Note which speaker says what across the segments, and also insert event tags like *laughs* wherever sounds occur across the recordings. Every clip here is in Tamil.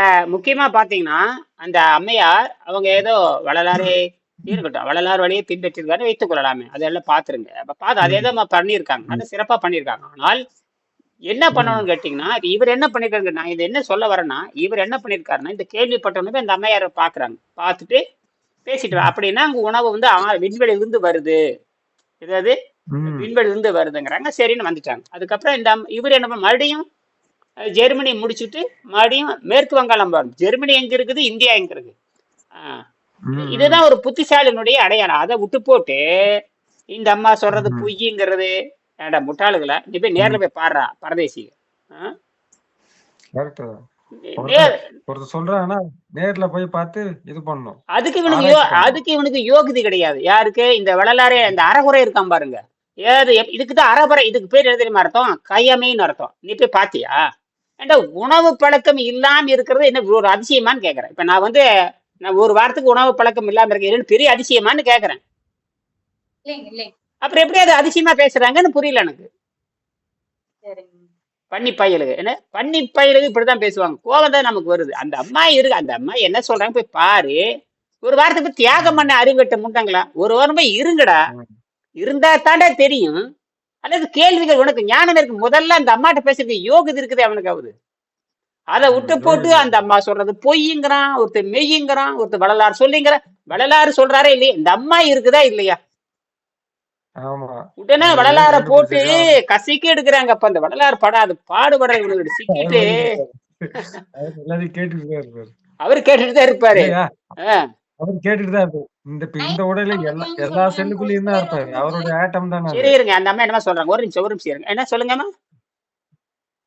Speaker 1: முக்கியமா பாத்தீங்கன்னா அந்த அம்மையார் அவங்க ஏதோ வள்ளலாரே இருக்கட்டும் வள்ளலார் வழியை பின்பற்றிருக்காரு வைத்துக் கொள்ளலாமே. அதெல்லாம் பாத்துருங்க அப்ப பார்த்து அதே தான் பண்ணியிருக்காங்க. நல்ல சிறப்பா பண்ணியிருக்காங்க. ஆனால் என்ன பண்ணணும்னு கேட்டீங்கன்னா இவர் என்ன பண்ணிருக்காரு நான் இது என்ன சொல்ல வரேன்னா இவர் என்ன பண்ணிருக்காருன்னா இந்த கேள்விப்பட்டவனுக்கு அந்த அம்மையாரை பாக்குறாங்க. பார்த்துட்டு பேசிட்டு அப்படின்னா அங்க உணவு வந்து ஆ- விண்வெளியிலிருந்து வருது. ஏதாவது
Speaker 2: ம்,
Speaker 1: விண்வெளியிலிருந்து வருதுங்கிறாங்க. சரின்னு வந்துட்டாங்க. அதுக்கப்புறம் இந்த இவர் என்ன மறுபடியும் ஜெர்மனி முடிச்சுட்டு மறுபடியும் மேற்கு வங்காளம் வரும் ஜெர்மனி எங்க இருக்குது? இந்தியா எங்க இருக்கு இதுதான் ஒரு புத்திசாலினுடைய அடையாளம். அதை விட்டு போட்டு இந்த அம்மா சொல்றது
Speaker 2: ம்.
Speaker 1: பொய்யுங்கிறது ஏடா முட்டாளுகளா? நீ போய் நேர்ல போய் பாடுறா பரதேசி
Speaker 2: சொல்றாங்கன்னா நேர்ல போய் பார்த்து இது பண்ணணும்.
Speaker 1: அதுக்கு இவனுக்கு அதுக்கு இவனுக்கு யோகிதை கிடையாது. யாருக்கு? இந்த வள்ளலாரே இந்த அறகுறை இருக்கான் பாருங்க. ஏது இதுக்கு தான் அறகுறை இதுக்கு பேர் தெரியுமா அர்த்தம்? கையமைன்னு அர்த்தம். நீ போய் பாத்தியா ஏண்டா உணவு பழக்கம் இல்லாம இருக்கிறது என்ன ஒரு அதிசயமான்னு கேக்குறேன். இப்ப நான் வந்து நான் ஒரு வாரத்துக்கு உணவு பழக்கம் இல்லாம இருக்கேன். பெரிய அதிசயமான்னு கேக்குறேன். அப்புறம் எப்படி அது அதிசயமா பேசுறாங்கன்னு புரியல எனக்கு.
Speaker 3: சரிங்க.
Speaker 1: பன்னி பயலுக்கு என்ன? பன்னி பயலுக்கு இப்படிதான் பேசுவாங்க. கோவம் தான் நமக்கு வருது. அந்த அம்மா இருக்கு அந்த அம்மா என்ன சொல்றாங்க போய் பாரு. ஒரு வாரத்துக்கு போய் தியாகம் பண்ண அறிவுகட்ட முட்டாங்களா ஒரு வாரம் போய் இருங்கடா. இருந்தா தாண்டா தெரியும். அல்லது கேள்விகள் உனக்கு ஞானம் இருக்கு. முதல்ல அந்த அம்மாட்ட பேசுறது யோகது இருக்குது அவனுக்கு ஆகுது அதை விட்டு போட்டு அந்த அம்மா சொல்றது பொய்யுங்கிறான் ஒருத்தர் மெய்யுங்கிறான் ஒருத்தர் வள்ளலார் சொல்லிங்கிறான் வள்ளலாறு சொல்றாரே இல்லையா இந்த அம்மா இருக்குதா இல்லையா? உடனே வள்ளலார போட்டு கசிக்க எடுக்கிறாங்க. அப்ப அந்த வள்ளலார் படம் அது பாடுபடுற இவனுக்கு
Speaker 2: அவர்
Speaker 1: சிக்கிட்டு.
Speaker 2: அவர் எல்லாத்தையும் கேட்டுட்டு தான் இருப்பாரு.
Speaker 1: அவரு கேட்டுட்டு தான் இருப்பாரு.
Speaker 2: இந்த இந்த உடல எல்லா எல்லா செல்லுக்குள்ளயும் தான் இருப்பாரு. அவருடைய ஆட்டம் தானே
Speaker 1: சரி இருங்க. அந்த அம்மா என்னமா சொல்றாங்க? ஒரு நிமிஷம் ஒரு நிமிஷம் இருங்க. என்ன சொல்லுங்கம்மா?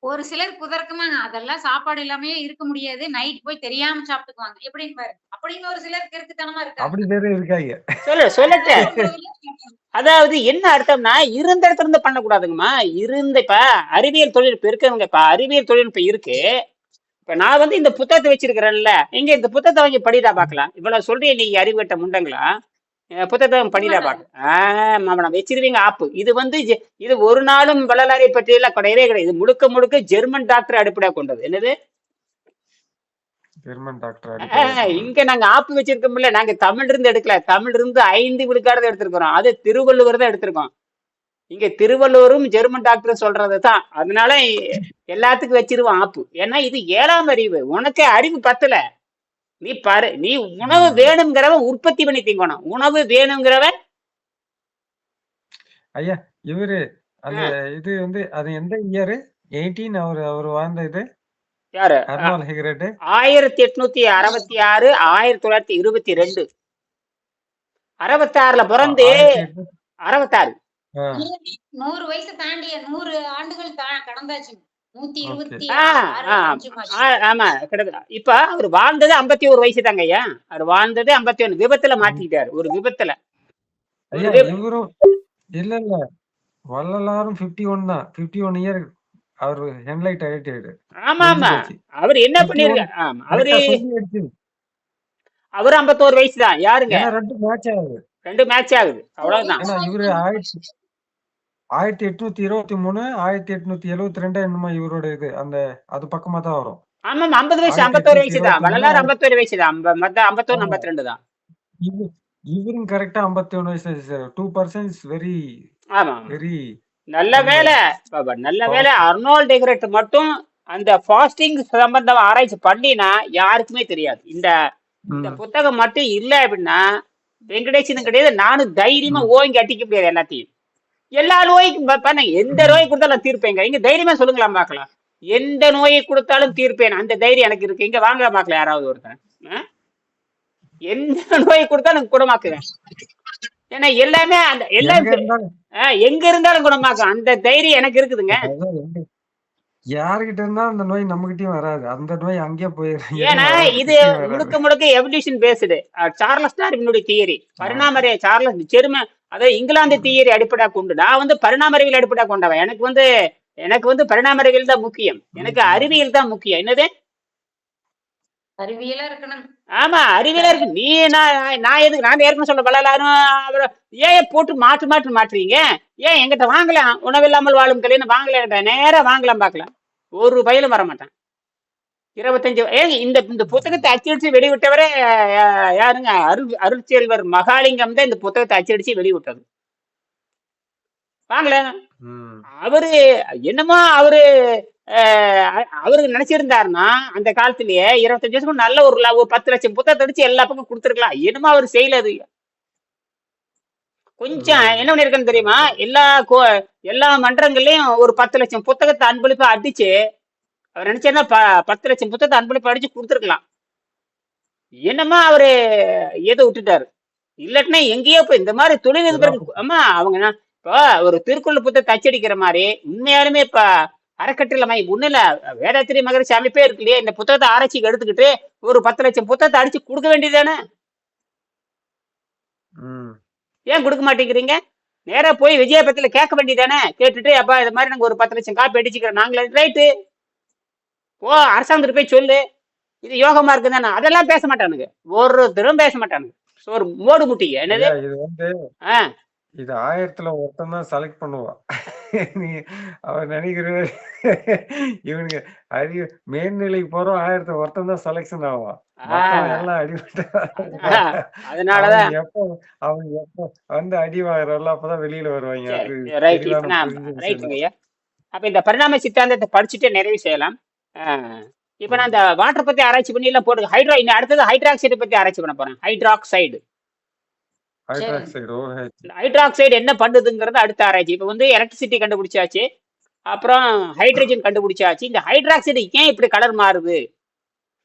Speaker 3: ஒரு சிலர் குதர்க்கமா அதெல்லாம் சாப்பாடு இல்லாமயே இருக்க முடியாது. நைட் போய் தெரியாம சாப்பிட்டுக்குவாங்க. எப்படின்னு பாரு. அப்படின்னு ஒரு சிலர் கிறுக்குத்தனமா இருக்காங்க.
Speaker 2: அப்படி பேரே இருக்காங்க.
Speaker 1: சொல்லு சொல்லட்டு. அதாவது என்ன அர்த்தம்னா இருந்த இடத்துல இருந்து பண்ணக்கூடாதுங்கம்மா. இருந்த இப்ப அறிவியல் தொழில்நுட்பம் இருக்குங்க இப்ப அறிவியல் தொழில்நுட்பம் இருக்கு. இப்ப நான் வந்து இந்த புத்தகத்தை வச்சிருக்கிறேன்ல இங்க இந்த புத்தகத்தை வாங்கி படிடா பார்க்கலாம். இவ்வளவு சொல்றீங்க நீங்க அறிவு கட்ட முண்டங்களா புத்தகத்தை படிடா ஆஹ் மாமனா வச்சிருவீங்க ஆப்பு. இது வந்து இது ஒரு நாளும் வள்ளலாரை பற்றி எல்லாம் கிடையவே கிடையாது. இது முழுக்க முழுக்க ஜெர்மன் டாக்டர் அடிப்படையா கொண்டது. என்னது? இங்க நாங்க ஆப்பு வச்சிருக்கோம்ல நாங்க தமிழ் இருந்து எடுக்கல. தமிழ் இருந்து ஐந்து விழுக்காடு எடுத்திருக்கிறோம். அது திருவள்ளுவர் தான் எடுத்திருக்கோம். இங்க திருவள்ளுவரும் ஜெர்மன் டாக்டர் சொல்றது தான் அதனால எல்லாத்துக்கும் வச்சிருவோம் ஆப்பு. ஏன்னா இது ஏழாம் அறிவு. உனக்கு அறிவு பத்தல. நீ பாரு நீ உணவு. வேணுங்கிறவன் உற்பத்தி பண்ணி திங்கணும். உணவு வேணுங்கிறவன்
Speaker 2: ஐயா இவரு அந்த இது வந்து அது எந்த இயரு எயிட்டீன் அவர் அவர் வாழ்ந்த இது?
Speaker 1: யாரு? ஆயிரத்தி எட்நூத்தி அறுபத்தி ஆறு ஆயிரத்தி தொள்ளாயிரத்தி இருபத்தி ரெண்டு. அறுபத்தி ஆறுல பிறந்து அறுபத்தாறு.
Speaker 3: நூறு வயசு தாண்டிய நூறு ஆண்டுகள்
Speaker 1: ஆமா கிட்டத்தட்ட. இப்ப அவர் வாழ்ந்தது ஐம்பத்தி ஒரு வயசு தாங்க ஐயா. அவர் வாழ்ந்தது ஐம்பத்தி ஒண்ணு விபத்துல. மாட்டிக்கிட்டாரு ஒரு விபத்துல.
Speaker 2: இல்ல இல்ல. வள்ளலாரும் 51 ஒன் தான். 51 ஒன் இயர் அவர் ஹெட்லைட் ஆயிட்டாரு.
Speaker 1: ஆமா ஆமா. அவர் என்ன
Speaker 2: 51
Speaker 1: பண்ணிருக்க ஆமா அவரு அவரு ஐம்பத்தோரு வயசு தான். யாருங்க?
Speaker 2: ரெண்டு மேட்ச் ஆகுது.
Speaker 1: ரெண்டு மேட்ச் ஆகுது. அவ்வளவுதான்.
Speaker 2: இவரு ஆயிரத்தி எட்நூத்தி இருபத்தி மூணு ஆயிரத்தி எட்நூத்தி எழுபத்தி ரெண்டு என்னமோ இவரோட இது அந்த அது பக்கமா தான் வரும்.
Speaker 1: ஆமா ஐம்பது வயசு ஐம்பத்தோரு வயசு தான் வள்ளலார் ஐம்பத்தோரு வயசு தான் ஐம்ப- மத்த ஐம்பத்தொன்னு
Speaker 2: ஆமா.
Speaker 1: ஐம்பத்தி ரெண்டு தான்
Speaker 2: இவரு இவரும் கரெக்டா ஐம்பத்தி வயசு டூ பர்சன்ட் வெரி
Speaker 1: ஆமா
Speaker 2: வெரி
Speaker 1: நல்ல வேலை. நல்ல வேலை. அர்னால்ட் டெகரேட் மட்டும் அந்த ஃபாஸ்டிங் சம்பந்தம் ஆராய்ச்சி பண்ணினா யாருக்குமே தெரியாது. இந்த இந்த புத்தகம் மட்டும் இல்ல அப்படின்னா வெங்கடேசனும் கிடையாது. நானும் தைரியமா ஓங்கி அடிக்க முடியாது எல்லாத்தையும். எல்லா நோய்க்கும் பாருங்க எந்த நோய் கொடுத்தாலும் தீர்ப்பேங்க. இங்க தைரியமா சொல்லுங்களா பார்க்கலாம் எந்த நோயை கொடுத்தாலும் தீர்ப்பேன். அந்த தைரியம் எனக்கு இருக்கு. இங்க வாங்க பார்க்கலாம் யாராவது ஒருத்தன்? எந்த நோயை கொடுத்தாலும் குணமாக்குவேன். ஏன்னா எல்லாமே அந்த எல்லாம்
Speaker 2: எங்க இருந்தாலும்.
Speaker 1: குணமாக்கும். அந்த தைரியம் எனக்கு இருக்குதுங்க.
Speaker 2: யாருகிட்ட இருந்தாலும் அந்த நோய் நம்ம கிட்டயும் வராது. அந்த நோய் அங்கேயே போயிடும்
Speaker 1: ஏன்னா இது முழுக்க முழுக்க எவல்யூஷன் பேஸ்டு சார்லஸ் டார்வினுடைய தியரி
Speaker 2: ஆ.
Speaker 1: பரிணாம சார்லஸ் ஜெர்ம அதாவது இங்கிலாந்து தியரி அடிப்படையா கொண்டு நான் வந்து பரிணாம அறிவியல் அடிப்படையா கொண்டவன். எனக்கு வந்து எனக்கு வந்து பரிணாம அறிவியல் தான் முக்கியம். எனக்கு. அறிவியல் தான் முக்கியம். என்னது?
Speaker 3: அறிவியலா இருக்கணும்.
Speaker 1: ஆமா அறிவியலா இருக்கு. நீ நான் நான் எதுக்கு நான் ஏற்கனவே சொல்ல வள்ளலாரும் அப்புறம் ஏன் போட்டு மாற்று மாற்று மாற்றுறீங்க? ஏன் எங்கிட்ட வாங்கலாம் உணவில்லாமல் வாழும் கலைன்னு வாங்கலாம் நேரா வாங்கலாம் பார்க்கலாம். ஒரு பயிலும் வர மாட்டான் இருபத்தஞ்சு ஏங்க இந்த இந்த புத்தகத்தை அச்சடிச்சு வெளிவிட்டவரே யாருங்க? அருள் அருட்செல்வர் மகாலிங்கம் தான் இந்த புத்தகத்தை அச்சடிச்சு வெளிவிட்டது. வாங்களே.
Speaker 2: ம்.
Speaker 1: அவரு என்னமோ அவரு அவரு நினைச்சிருந்தாருன்னா அந்த காலத்திலேயே இருபத்தஞ்சு வருஷம் நல்ல ஒரு ஒரு பத்து லட்சம் புத்தகத்தை அடிச்சு எல்லா பக்கம் கொடுத்துருக்கலாம். என்னமோ அவர் செய்யல அது. கொஞ்சம். என்ன பண்ணிருக்கேன்னு தெரியுமா? எல்லா எல்லா மன்றங்கள்லயும் ஒரு பத்து லட்சம் புத்தகத்தை அன்பளிப்பா அடிச்சு அவர் நினைச்சேன்னா பத்து லட்சம் புத்தகத்தை அன்பளிப்பா அடிச்சு கொடுத்துருக்கலாம். என்னமா அவரு ஏதோ விட்டுட்டாரு. இல்லாட்டினா எங்கேயோ போய் இந்த மாதிரி தொழில் இருக்கிறது ஆமா அவங்க இப்போ ஒரு திருக்குறள் புத்தகத்தை அச்சடிக்கிற மாதிரி உண்மையாலுமே இப்ப அறக்கட்டளை மை ஒண்ணு இல்ல வேதாத்திரி மகரிஷி அமைப்பே இருக்கு இல்லையா இந்த புத்தகத்தை ஆராய்ச்சிக்கு எடுத்துக்கிட்டு ஒரு பத்து லட்சம் புத்தகத்தை அடிச்சு கொடுக்க வேண்டியதானே. ஏன் கொடுக்க மாட்டேங்கிறீங்க? நேரா போய் விஜயபத்துல கேட்க வேண்டியதானே கேட்டுட்டு அப்பா இது மாதிரி நாங்க ஒரு பத்து லட்சம் காப்பி அடிச்சுக்கிறோம். நாங்களே ரைட்டு. ஓ அரசாங்கத்துக்கு போய் சொல்லு. இது யோகமா இருக்குதானே அதெல்லாம் பேச மாட்டானுங்க. ஒருத்தரும் பேச மாட்டானுங்க. ஒரு மோடு முட்டிங்க என்னது?
Speaker 2: இது வந்து இது ஆயிரத்துல ஒருத்தன் தான் செலக்ட் பண்ணுவான் நீ அவன் நினைக்கிற இவனுங்க அறி மேல்நிலைக்கு போறோம் ஆயிரத்துல ஒருத்தன் தான் செலக்ஷன் ஆவான். எல்லாம்
Speaker 1: அதனாலதான்.
Speaker 2: எப்போ அவன் எப்போ வந்து அடி வாங்குறான்ல அப்பதான் வெளியில வருவாங்க.
Speaker 1: அப்ப இந்த பரிணாம சித்தாந்தத்தை படிச்சுட்டு நிறைவு செய்யலாம். இப்ப நான் இந்த வாட்டர் பத்தி ஆராய்ச்சி பண்ணி எல்லாம் போட்டு ஹைட்ரா இன்னும் அடுத்தது ஹைட்ராக்சைடு பத்தி ஆராய்ச்சி பண்ண போறேன். ஹைட்ராக்சைடு
Speaker 2: ஹைட்ராக்சைடு ஓஹெச்
Speaker 1: இந்த ஹைட்ராக்சைடு என்ன பண்ணுதுங்கிறது அடுத்த ஆராய்ச்சி. இப்போ வந்து எலக்ட்ரிசிட்டி கண்டுபிடிச்சாச்சு. அப்புறம் ஹைட்ரஜன் கண்டுபிடிச்சாச்சு. இந்த ஹைட்ராக்சைடு ஏன் இப்படி கலர் மாறுது?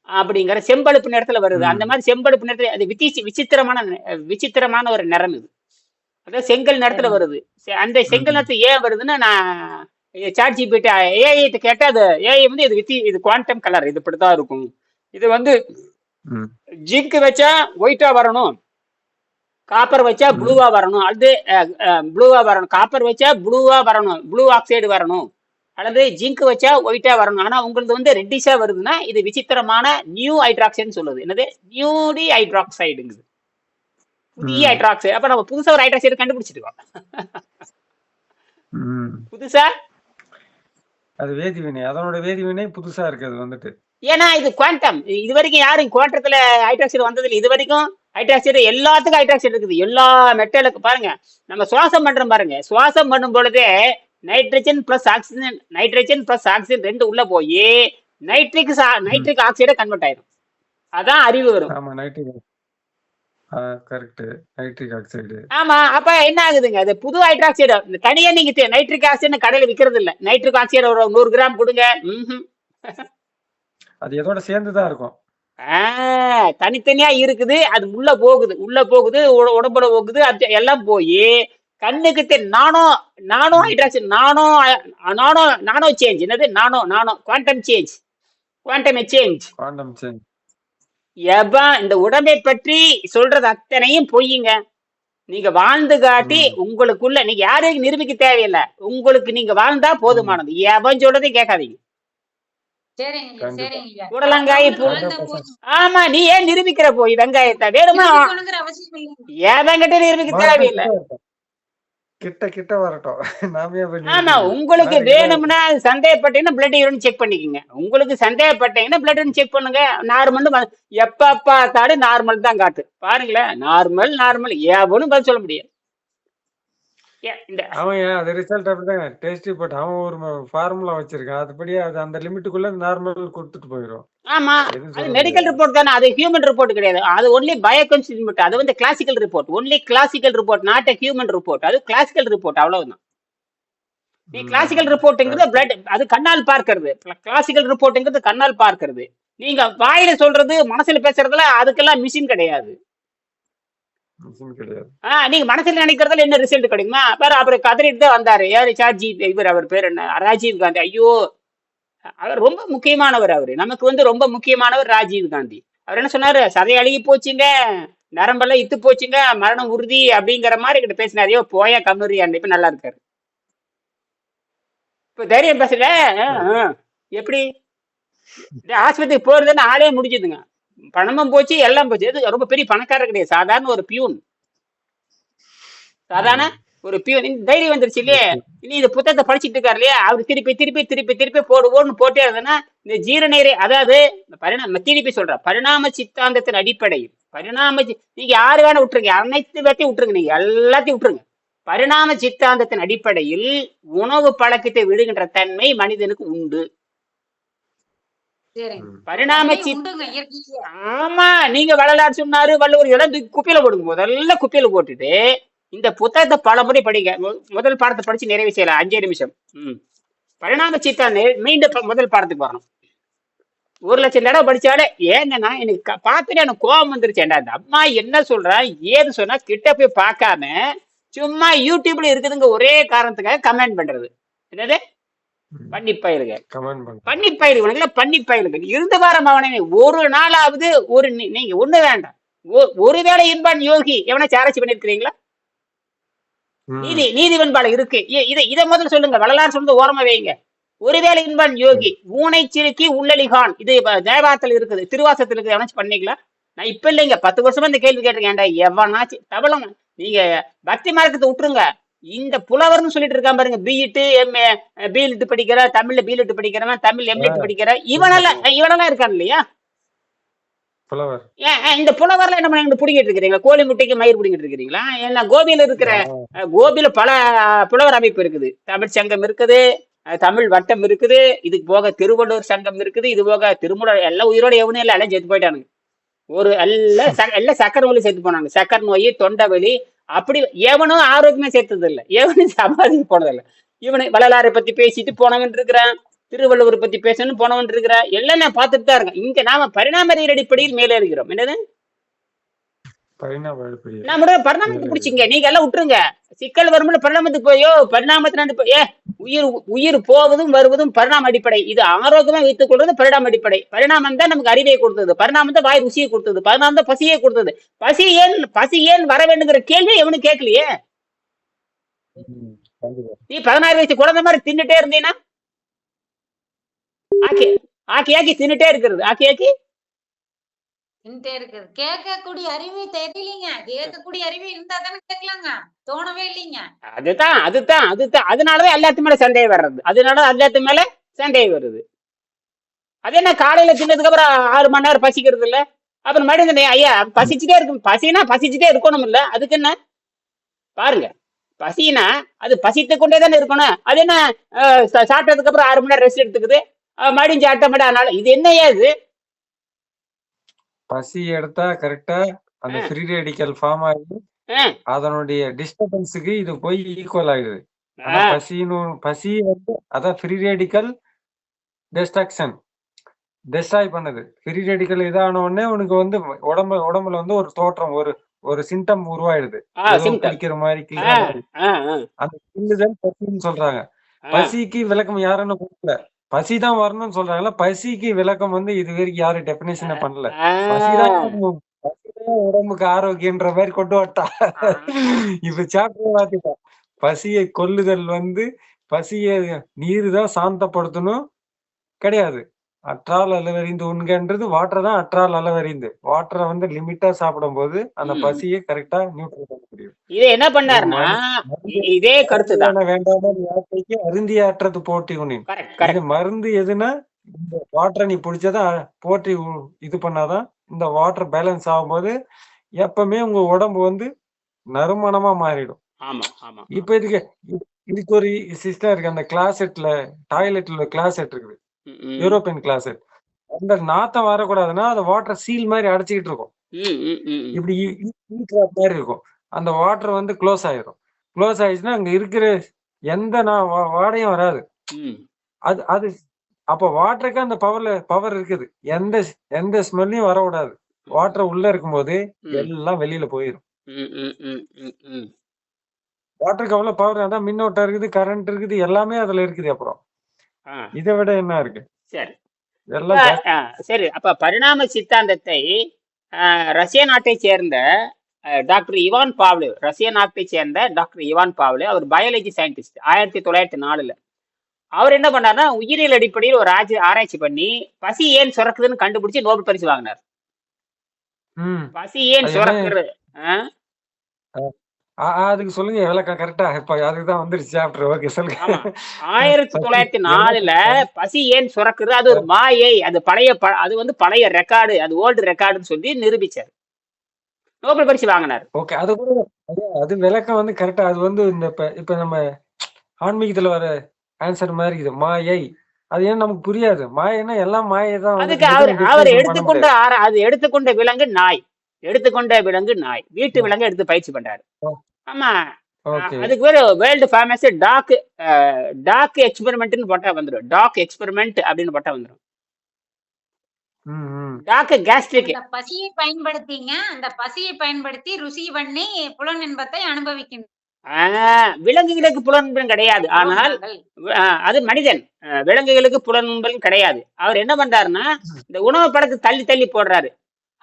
Speaker 1: அப்படிங்கிற செம்பழுப்பு நிறத்துல வருது. அந்த
Speaker 2: ம்.
Speaker 1: மாதிரி செம்பழுப்பு நிறத்துல அது வித்தி விசித்திரமான நி- விசித்திரமான ஒரு நிறம் இது. அதாவது செங்கல் நிறத்துல. வருது. செ- அந்த செங்கல்
Speaker 2: ம்.
Speaker 1: நிறத்துல ஏன் வருதுன்னு நான் சாட் ஜிபிடி ஏஐ கேட்டா அது ஏஐ வந்து இது வித்தி இது குவாண்டம் கலர் இது இப்படிதான் இருக்கும். இது வந்து. ஜிங்க் வச்சா ஒயிட்டா வரணும். காப்பர் வச்சா. ப்ளூவா வரணும். அல்லது ப்ளூவா வரணும். காப்பர் வச்சா ப்ளூவா வரணும். ப்ளூ ஆக்சைடு வரணும். அல்லது ஜிங்க் வச்சா ஒயிட்டா வரணும். ஆனா உங்களுக்கு வந்து ரெட்டிஷா வருதுன்னா இது விசித்திரமான நியூ ஹைட்ராக்சைடுன்னு சொல்லுது. என்னது? நியூடி ஹைட்ராக்சைடுங்குது புதிய. ஹைட்ராக்சைடு அப்ப நம்ம புதுசா ஒரு ஹைட்ராக்சைடு கண்டுபிடிச்சிருக்கோம். புதுசா
Speaker 2: அது வேதிவினை அதனோட வேதிவினை புதுசா இருக்கு அது வந்துட்டு.
Speaker 1: ஏன்னா இது குவாண்டம் இது வரைக்கும் யாரும் குவாண்டத்துல ஹைட்ராக்சைடு வந்தது இல்லை இது வரைக்கும் ஹைட்ராக்சைடு எல்லாத்துக்கும் ஹைட்ராக்சைடு இருக்குது. எல்லா மெட்டலுக்கு பாருங்க நம்ம சுவாசம் பண்றோம் பாருங்க. சுவாசம் பண்ணும் பொழுதே nitrogen plus oxygen nitrogen plus oxygen ரெண்டு உள்ள போய் நைட்ரிக். நைட்ரிக் ஆக்சைடை கன்வெர்ட் ஆயிடும் அதான் அறிவு வரும்.
Speaker 2: ஆமா நைட்ரிக் கரெக்ட் நைட்ரிக் ஆக்சைடு
Speaker 1: ஆமா அப்ப என்ன ஆகுதுங்க? அது புது ஹைட்ராக்சைடு தனியா நீங்க நைட்ரிக் ஆக்சைடு கடையில விக்கிறது இல்ல நைட்ரிக் ஆக்சைடு ஒரு நூறு கிராம் கொடுங்க.
Speaker 2: அது எதோட சேர்ந்து தான் இருக்கும்
Speaker 1: தனித்தனியா இருக்குது. அது உள்ள போகுது. உள்ள போகுது உட- உடம்புல போகுது. அது எல்லாம் போய் கண்ணுக்கு நானோ நானோ ஹைட்ராக்சைடு நானோ நானோ நானோ சேஞ்ச் என்னது? Nano nano quantum change quantum change
Speaker 2: quantum change
Speaker 1: எபா இந்த உடம்பை பற்றி சொல்றது அத்தனையும் பொய்யுங்க நீங்க வாழ்ந்து காட்டி. உங்களுக்குள்ள நீங்க யாரையும் நிரூபிக்க தேவையில்லை உங்களுக்கு நீங்க வாழ்ந்தா போதுமானது எவன் சொல்றதையும் கேட்காதீங்க
Speaker 3: சரிங்க ஐயா,
Speaker 2: கண்டிப்பா.
Speaker 3: சரிங்க ஐயா.
Speaker 1: புடலங்காய்
Speaker 3: அவங்களும்
Speaker 1: பூ
Speaker 3: வாழ்ந்தா
Speaker 2: 100%
Speaker 3: போதும்.
Speaker 1: ஆமா நீ ஏன் நிரூபிக்கிற போய் வெங்காயத்தை வேணுமா
Speaker 3: இல்லைங்க.
Speaker 1: எவன்கிட்ட நிரூபிக்க தேவையில்லை
Speaker 2: கிட்ட. கிட்ட வரட்டும். *laughs* நாம நிறுத்திக்கணும்?
Speaker 1: உங்களுக்கு வேணும்னா சந்தேகப்பட்டீங்கன்னா பிளட் யூரின் செக் பண்ணிக்கோங்க. உங்களுக்கு சந்தேகப்பட்டீங்கன்னா பிளட் யூரின் செக் பண்ணுங்க. நார்மல் எப்ப பார்த்தாலும் நார்மல் தான் காட்டு. பாருங்களேன் நார்மல் நார்மல் எவனும் பதில் சொல்ல முடியாது.
Speaker 2: அவன் அது ரிசல்ட் அப்படிதான். டேஸ்ட் பட் அவன் ஒரு ஃபார்முலா வச்சிருக்கான். அதுபடி அது அந்த லிமிட்டுக்குள்ள நார்மல் கொடுத்துட்டு போயிடும்
Speaker 1: ஆமா. அது மெடிக்கல் ரிப்போர்ட் தானே. அது ஹியூமன் ரிப்போர்ட் கிடையாது. அது ஒன்லி பயோகன்சியூமர் அது வந்து classical report only classical report not a human report அது கிளாசிக்கல் ரிப்போர்ட் அவ்வளவுதான். நீ. Classical ரிப்போர்ட்டுங்கிறது
Speaker 2: Correct.
Speaker 1: பிளட் அது கண்ணால் பார்க்கிறது. கிளாசிக்கல் ரிப்போர்ட்டுங்கிறது கண்ணால் பார்க்கிறது. நீங்க வாயில சொல்றது மனசுல பேசுறதுல அதுக்கெல்லாம் மிஷின் கிடையாது. நீங்க மனசுல நினைக்கிறதுல என்ன ரிசல்ட் கிடைக்குமா? வேற அப்புறம் கதறிட்டு தான் வந்தாரு. யாரு சார்ஜி இவர் அவர் பேர் என்ன? ராஜீவ் காந்தி. ஐயோ! அவர் ரொம்ப முக்கியமானவர் அவரு. நமக்கு வந்து ரொம்ப முக்கியமானவர் ராஜீவ் காந்தி. அவர் என்ன சொன்னாரு? சதை அழுகி போச்சுங்க. நரம்பெல்லாம் இத்து போச்சுங்க. மரணம் உறுதி அப்படிங்கிற மாதிரி கிட்ட பேசினாரு. ஐயோ போயா கம்முறியாண்டு இப்ப நல்லா இருக்காரு. இப்ப தைரியம் பேசுற ஆ, எப்படி? ஆஸ்பத்திரிக்கு போறதுன்னு ஆளே முடிஞ்சதுங்க. பணமும் போச்சு எல்லாம் போச்சு. இது ரொம்ப பெரிய பணக்காரர் கிடையாது. சாதாரண ஒரு பியூன். சாதாரண. ஒரு பியூன். தைரியம் வந்துருச்சு இல்லையே? இனி இந்த புத்தகத்தை படிச்சிட்டு இருக்காரு இல்லையா? அவர் திருப்பி திருப்பி திருப்பி திருப்பி போடுவோன்னு போட்டே இருந்ததுன்னா இந்த ஜீரநீரை அதாவது பரிணாம திருப்பி சொல்றேன் பரிணாம சித்தாந்தத்தின் அடிப்படையில் பரிணாம நீங்க யாரு வேணா விட்டுருங்க. அனைத்து பேர்த்தையும் விட்டுருங்க நீங்க. எல்லாத்தையும் விட்டுருங்க. பரிணாம சித்தாந்தத்தின் அடிப்படையில் உணவு பழக்கத்தை விடுகின்ற தன்மை மனிதனுக்கு உண்டு. பரிணாம ஆமா நீங்க வரலாறு சொன்னாரு வள்ளுவர் தூக்கி குப்பையில போடுங்க. முதல்ல குப்பையில போட்டுட்டு இந்த புத்தகத்தை பல முறை படிங்க. முதல் பாடத்தை படிச்சு நிறைவு செய்யலாம். அஞ்சே நிமிஷம். ம். பரிணாம சித்தாந்த மீண்டும் முதல் பாடத்துக்கு வரணும். ஒரு லட்சம் தடவை படிச்சாலே ஏங்கன்னா எனக்கு பார்த்துட்டு எனக்கு கோபம் வந்துருச்சேன்டா இந்த அம்மா என்ன சொல்றா ஏது சொன்னா கிட்ட போய் பார்க்காம சும்மா யூடியூப்ல இருக்குதுங்க ஒரே காரணத்துக்காக கமெண்ட் பண்றது. என்னது? பண்ணி பயிருங்க
Speaker 2: பண்ண
Speaker 1: பயிர்களுங்கள பண்ணி பயிர்கள் இருந்த வாரம் அவனே ஒரு நாளாவது ஒரு நீங்க ஒண்ணு வேண்டாம். ஒருவேளை இன்பான் யோகி எவனா ஆராய்ச்சி பண்ணிருக்கிறீங்களா
Speaker 2: ம்.
Speaker 1: நீதி நீதிவன்பால இருக்கு. இதை இதை முதல்ல சொல்லுங்க. வரலாறு சொல்றது ஓரமா வைங்க. ஒருவேளை இன்பான் யோகி ஊனை சிறுக்கி உள்ளலிகான் இது தேவாரத்துல இருக்குது. திருவாசத்துல இருக்குது. எவனாச்சும் பண்ணீங்களா? நான் இப்ப இல்லைங்க. பத்து வருஷமா இந்த கேள்வி கேட்டிருக்கேன்டா. எவனாச்சு தவளம். நீங்க பக்தி மார்க்கத்தை விட்டுருங்க. இந்த புலவர்னு சொல்லிட்டு இருக்கான் பாருங்க. பிஇட்டு எம் பிலிட்டு படிக்கிற தமிழ்ல பிலிட்டு படிக்கிறவன் தமிழ் எம்லிட்டு படிக்கிற இவனெல்லாம் இவனெல்லாம் இருக்கான் இல்லையா? இந்த புலவர்ல என்ன பண்ணி பிடிக்கிட்டு இருக்கிறீங்களா கோழி முட்டைக்கு மயிர் பிடிக்கிட்டு இருக்கிறீங்களா? என்ன கோபியில இருக்கிற கோபியில பல புலவர் அமைப்பு இருக்குது. தமிழ் சங்கம் இருக்குது தமிழ் வட்டம் இருக்குது இதுக்கு போக திருவள்ளுவர் சங்கம் இருக்குது இது போக திருமூலர் எல்லாம் உயிரோட எவனும் இல்லை எல்லாம் செத்து போயிட்டானுங்க. ஒரு எல்லாம் எல்லாம் சக்கரை நோய் செத்து போனாங்க. சக்கரை நோய் தொண்டை வலி அப்படி எவனும் ஆரோக்கியமா சேர்த்தது இல்லை எவனும் சமாதிக்கு போனதில்லை. இவனை வரலாறை பத்தி பேசிட்டு போனவன் இருக்கிறான். திருவள்ளுவர் பத்தி பேசணும்னு போனவன் இருக்கிறான். எல்லாம் நான் பார்த்துட்டு தான் இருக்கேன். இங்க நாம பரிணாம அடிப்படையில் மேலே இருக்கிறோம் என்னது?
Speaker 2: பரிணாம அடிப்படை
Speaker 1: நம்மளோட பரிணாமத்தை பிடிச்சிங்க. நீங்க எல்லாம் விட்டுருங்க. சிக்கல் வரும்போது பரிணாமத்துக்கு போயோ பரிணாமத்தினாண்டு போய் ஏ உயிர் உயிர் போவதும் வருவதும் பரிணாம அடிப்படை. இது ஆரோக்கியமா வைத்துக் கொள்வது பரிணாம அடிப்படை. பரிணாமம் தான் நமக்கு அறிவை கொடுத்தது. பரிணாமம் தான் வாய் ருசியை கொடுத்தது. பரிணாமம் தான் பசியை கொடுத்தது. பசி ஏன் பசி ஏன் வர வேண்டுங்கிற கேள்வி எவனும் கேட்கலையே? நீ பதினாறு வயசு குழந்தை மாதிரி தின்னுட்டே இருந்தீன்னா ஆக்கி ஆக்கி ஆக்கி தின்னுட்டே இருக்கிறது. ஆக்கி ஆக்கி.
Speaker 3: இருந்துட்டே இருக்குது. கேட்கக்கூடிய அறிவு தெரியலீங்க. கேட்கக்கூடிய அறிவு இருந்தா தானே கேட்கலாங்க. தோணவே இல்லைங்க.
Speaker 1: அதுதான் அதுதான் அதுதான். அதனாலதான் எல்லாத்து மேல சந்தேகம் வர்றது. அதனால எல்லாத்து மேல சந்தேகம் வருது. அது என்ன காலையில தின்னதுக்கு அப்புறம் ஆறு மணி நேரம் பசிக்கிறது இல்ல? அப்புறம் மறுபடியும் ஐயா பசிச்சுட்டே இருக்கும் பசினா பசிச்சுட்டே இருக்கணும் இல்ல? அதுக்கு என்ன? பாருங்க. பசினா அது பசித்து கொண்டே தானே இருக்கணும். அது என்ன சா- சாப்பிட்டதுக்கு அப்புறம் ஆறு மணி நேரம் ரெஸ்ட் எடுத்துக்குது. மறுபடியும் சாப்பிட்ட மாட்டேன் அதனால இது என்ன இது?
Speaker 2: பசி எடுத்தா கரெக்டா அந்த. ஃப்ரீ ரேடிக்கல் ஃபார்ம் ஆகி. அதனுடைய டிஸ்டர்பன்ஸுக்கு இது போய் ஈக்குவல் ஆயிடுது பசின்னு பசி வந்து அதான் ஃப்ரீ ரேடிக்கல் டெஸ்ட்ரக்ஷன் டெஸ்ட்ராய் பண்ணுது ஃப்ரீ ரேடிக்கல் இதான உடனே உனக்கு வந்து உடம்பு உடம்புல வந்து ஒரு தோற்றம் ஒரு ஒரு சிம்டம் உருவாயிடுது. குளிக்கிற மாதிரி அந்த சொல்றாங்க. பசிக்கு விளக்கம் யாருன்னு கொடுக்கல பசி தான் வரணும்னு சொல்றாங்கல்ல பசிக்கு விளக்கம் வந்து இது வரைக்கும் யாரும் டெபினேஷனே பண்ணல. பசிதான் உடம்பு- பசிதான் உடம்புக்கு ஆரோக்கியன்ற மாதிரி கொண்டு வரட்டா இப்ப சாப்பிட்டு மாத்திட்டா. பசியை கொல்லுதல் வந்து பசிய நீர் தான் சாந்தப்படுத்தணும். கிடையாது. அற்றால் அளவறிந்து உண்கன்றது வாட்டர் தான் அற்றால் அளவறிந்து. வாட்டரை வந்து லிமிட்டா சாப்பிடும் போது அந்த. பசியை கரெக்டா நியூட்ரல் பண்ண முடியும்.
Speaker 1: இது என்ன பண்ணாருன்னா இதே கருத்து தான்.
Speaker 2: மருந்தான வேண்டாமல் யாக்கைக்கு அருந்திய அற்றது போட்டி உனின் மருந்து எதுனா இந்த வாட்டரை நீ பிடிச்சதா போற்றி உ- இது பண்ணாதான் இந்த வாட்டர் பேலன்ஸ் ஆகும்போது எப்பவுமே உங்க உடம்பு வந்து நறுமணமா மாறிடும். இப்ப இதுக்கு இது- இதுக்கு ஒரு சிஸ்டம் இருக்கு அந்த கிளாசெட்ல டாய்லெட்ல கிளாசெட் இருக்குது. யூரோப்பியன் கிளாசெட் அந்த நாத்தம் வரக்கூடாதுன்னா அந்த வாட்டர் சீல் மாதிரி அடைச்சிக்கிட்டு இருக்கும். இப்படி மாதிரி இருக்கும். அந்த வாட்டர் வந்து க்ளோஸ் ஆயிரும். க்ளோஸ் ஆயிடுச்சுன்னா அங்க இருக்கிற எந்த நா- வா- வாடையும் வராது. அது அது அப்ப வாட்டருக்கு அந்த பவர்ல பவர் இருக்குது. எந்த எந்த ஸ்மெல்லையும் வரக்கூடாது. வாட்டர் உள்ள இருக்கும்போது. எல்லாம் வெளியில போயிடும். வாட்டருக்கு அவ்வளவு பவர் அதான் மின்னோட்டம் இருக்குது கரண்ட் இருக்குது எல்லாமே அதுல இருக்குது அப்புறம். இதை விட என்ன இருக்கு?
Speaker 1: சரி. சரி. அப்ப பரிணாம சித்தாந்தத்தை ரஷ்ய நாட்டை சேர்ந்த டாக்டர் இவான் பாவ்லே ரஷ்ய நாட்டை சேர்ந்த டாக்டர் இவான் பாவ்லே அவர் பயாலஜி சயின்டிஸ்ட் ஆயிரத்தி தொள்ளாயிரத்தி நாலுல. அவர் என்ன பண்ணாருன்னா உயிரியல் அடிப்படையில் ஒரு ஆட்சி ஆராய்ச்சி பண்ணி பசி ஏன் சுரக்குதுன்னு கண்டுபிடிச்சு நோபல் பரிசு வாங்கினார். பசி ஏன்? சுரக்கிறது
Speaker 2: அதுக்கு சொல்லுங்க விளக்கம் கரெக்டா இப்ப அதுக்கு தான் வந்துருச்சு சாப்டர் ஓகே சொல்லுங்க.
Speaker 1: ஆயிரத்தி தொள்ளாயிரத்தி நாலுல *laughs* பசி ஏன் சுரக்குது? அது ஒரு மாயை அது பழைய அது வந்து பழைய ரெக்கார்டு அது ஓல்டு ரெக்கார்டுன்னு சொல்லி நிரூபிச்சார். நோபல் பரிசு வாங்கினார்.
Speaker 2: ஓகே அது கூட அது விளக்கம் வந்து கரெக்டா அது வந்து இந்த இப்ப இப்ப நம்ம ஆன்மீகத்துல வர ஆன்சர் மாதிரி இது. மாயை. அது ஏன் நமக்கு புரியாது? மாயைன்னா எல்லாம் மாயை தான்.
Speaker 1: அதுக்கு அவர் அவர் எடுத்துக்கொண்ட அது எடுத்துக்கொண்ட விலங்கு நாய். எடுத்துக்கொண்ட விலங்கு நாய். வீட்டு விலங்கு எடுத்து பயிற்சி பண்றாரு. ஆமா. அதுக்கு பேரு வேர்ல்டு ஃபேமஸ் டாக் டாக் எக்ஸ்பெரிமெண்ட்னு போட்டா வந்துடும் டாக் எக்ஸ்பெரிமெண்ட் அப்படின்னு போட்டா வந்துடும்
Speaker 2: ம் ம்.
Speaker 1: டாக் கேஸ்ட்ரிக்
Speaker 3: பசியை பயன்படுத்திங்க. அந்த பசியை பயன்படுத்தி ருசி பண்ணி புலன் இன்பத்தை அனுபவிக்கின்றன
Speaker 1: விலங்குகளுக்கு புலன்பம் கிடையாது. ஆனால் அது மனிதன். விலங்குகளுக்கு புலன்பம் கிடையாது. அவர் என்ன பண்றாருன்னா இந்த உணவு படத்தை தள்ளி தள்ளி போடுறாரு.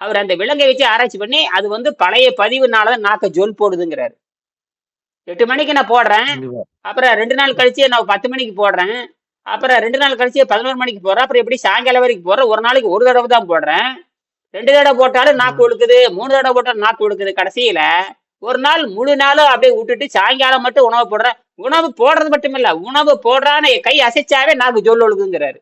Speaker 1: அவர் அந்த விலங்கை வச்சு ஆராய்ச்சி பண்ணி அது வந்து பழைய பதிவுனாலதான் நாக்க ஜொல் போடுதுங்கிறாரு. எட்டு மணிக்கு நான் போடுறேன். அப்புறம் ரெண்டு நாள் கழிச்சு நான் பத்து மணிக்கு போடுறேன். அப்புறம் ரெண்டு நாள் கழிச்சு பதினோரு மணிக்கு போடுறேன். அப்புறம் எப்படி சாயங்காலம் வரைக்கும் போடுறேன். ஒரு நாளைக்கு ஒரு தடவை தான் போடுறேன். ரெண்டு தடவை போட்டாலும் நாக்கு ஒழுக்குது. மூணு தடவை போட்டாலும் நாக்கு ஒழுக்குது கடைசியில. ஒரு நாள் முழு நாளும் அப்படியே விட்டுட்டு சாயங்காலம் மட்டும் உணவு போடுறேன். உணவு போடுறது மட்டும் இல்ல உணவு போடுறான்னு கை அசைச்சாவே நாக்கு ஜொல் ஒழுகுங்கிறாரு.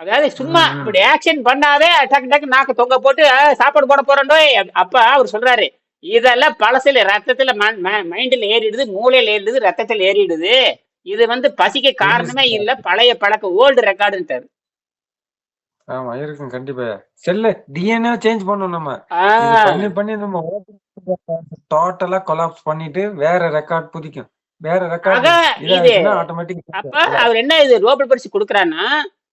Speaker 1: அதாவது சும்மா. இப்படி ஆக்ஷன் பண்ணாவே டக்கு டக்கு நாக்கு தொங்க போட்டு "ஆ, சாப்பாடு போட போறேன்டோ அப்ப அவர் சொல்றாரு இதெல்லாம் பழசுல ரத்தத்துல மைண்ட்ல ஏறிடுது மூளையில ஏறிடுது ரத்தத்துல ஏறிடுது. இது வந்து பசிக்க காரணமே இல்ல பழைய பழக்கம் ஓல்டு ரெக்கார்டுன்ட்டாரு
Speaker 2: ஆமா இருக்கும் கண்டிப்பா. செல்ல டிஎன்ஏ சேஞ்ச் பண்ணோம் நம்ம. பண்ணி பண்ணி நம்ம டோட்டலா கொலாப்ஸ் பண்ணிட்டு வேற ரெக்கார்ட் புதிக்கும். வேற ரெக்கார்ட் ஆட்டோமேட்டிக்
Speaker 1: அப்ப அவர் என்ன இது நோபல் பரிசு கொடுக்குறாருன்னா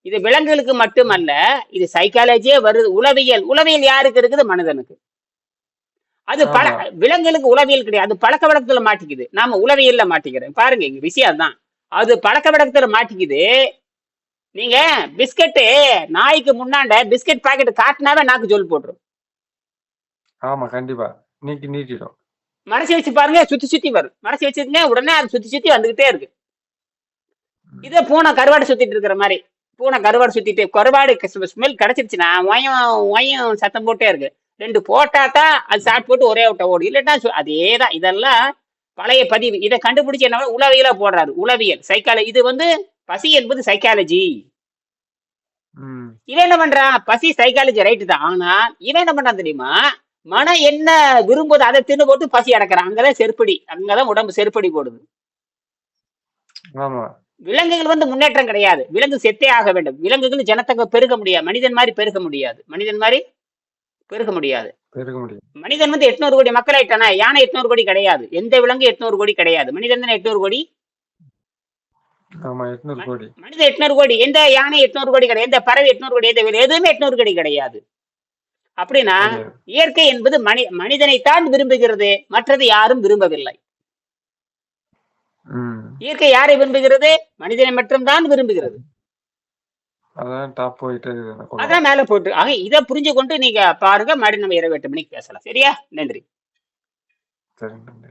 Speaker 1: இது விலங்குகளுக்கு மட்டுமல்ல இது சைக்காலஜியே வருது உளவியல் உளவியல் யாருக்கு இருக்குது? மனிதனுக்கு. அது
Speaker 2: ஆமா.
Speaker 1: விலங்குகளுக்கு உளவியல் கிடையாது. அது பழக்க வழக்கத்துல மாட்டிக்குது. நாம உளவியல்ல மாட்டிக்கிறோம். பாருங்க இங்க விஷயம் தான் அது பழக்க வழக்கத்துல மாட்டிக்குது. நீங்க பிஸ்கட்டு நாய்க்கு முன்னாண்ட பிஸ்கட் பாக்கெட் காட்டினாவே நாக்கு ஜொல் போட்டுரும்.
Speaker 2: ஆமா கண்டிப்பா. நீட்டி நீட்டிடும்
Speaker 1: மனசு வச்சு பாருங்க சுத்தி சுத்தி வரும். மனசு வச்சுக்கங்க உடனே அது சுத்தி சுத்தி வந்துகிட்டே இருக்கு. இதே பூனை கருவாடு சுத்திட்டு இருக்கிற மாதிரி. பூனை கருவாடு சுத்திட்டு கருவாடு ஸ்மெல் கிடைச்சிருச்சுன்னா ஒயம் ஒயம் சத்தம் போட்டே இருக்கு. ரெண்டு போட்டாட்டா அது சாப்பிட்டு போட்டு ஒரே விட்ட ஓடும். இல்லட்டா அதே தான் இதெல்லாம் பழைய பதிவு. இதை கண்டுபிடிச்சு என்ன உளவியலா போடுறாரு. உளவியல். சைக்காலஜி இது வந்து பசி என்பது சைக்காலஜி இவன் என்ன பண்றான்? பசி சைக்காலஜி ரைட்டு தான். ஆனா இவன் என்ன பண்றான் தெரியுமா? மனம் என்ன விரும்புதோ அதை தின்னு போட்டு பசி அடக்குறான். அங்கதான் செருப்படி. அங்கதான் உடம்பு செருப்படி போடுது. விலங்குகள் வந்து முன்னேற்றம் கிடையாது. விலங்கு செத்தே ஆக வேண்டும். விலங்குகள் ஜனத்தொகை பெருக முடியாது. மனிதன் மாதிரி பெருக முடியாது. மனிதன் மாதிரி பெருக முடியாது. மனிதன் வந்து எட்நூறு கோடி மக்கள் ஆயிட்டானா யானை எட்நூறு கோடி கிடையாது. எந்த விலங்கு எட்நூறு கோடி கிடையாது. மனிதன் தானே எட்நூறு கோடி?
Speaker 2: ஆமா எட்நூறு கோடி.
Speaker 1: எந்த யானை எட்நூறு கோடி கிடையாது. எந்த பறவை எட்நூறு கோடி எந்த எதுவுமே எட்நூறு கோடி கிடையாது. அப்படின்னா. இயற்கை என்பது மனி மனிதனைத்தான் விரும்புகிறது. மற்றது யாரும் விரும்பவில்லை. இயற்கை யாரை விரும்புகிறது? மனிதனை மட்டும்தான் விரும்புகிறது.
Speaker 2: அதான் டாப் போயிட்டு
Speaker 1: மேல போட்டு ஆக இதை புரிஞ்சு கொண்டு நீங்க பாருங்க மறுபடியும் நம்ம இரவு எட்டு மணிக்கு பேசலாம். சரியா? நன்றி.
Speaker 2: சரி நன்றி.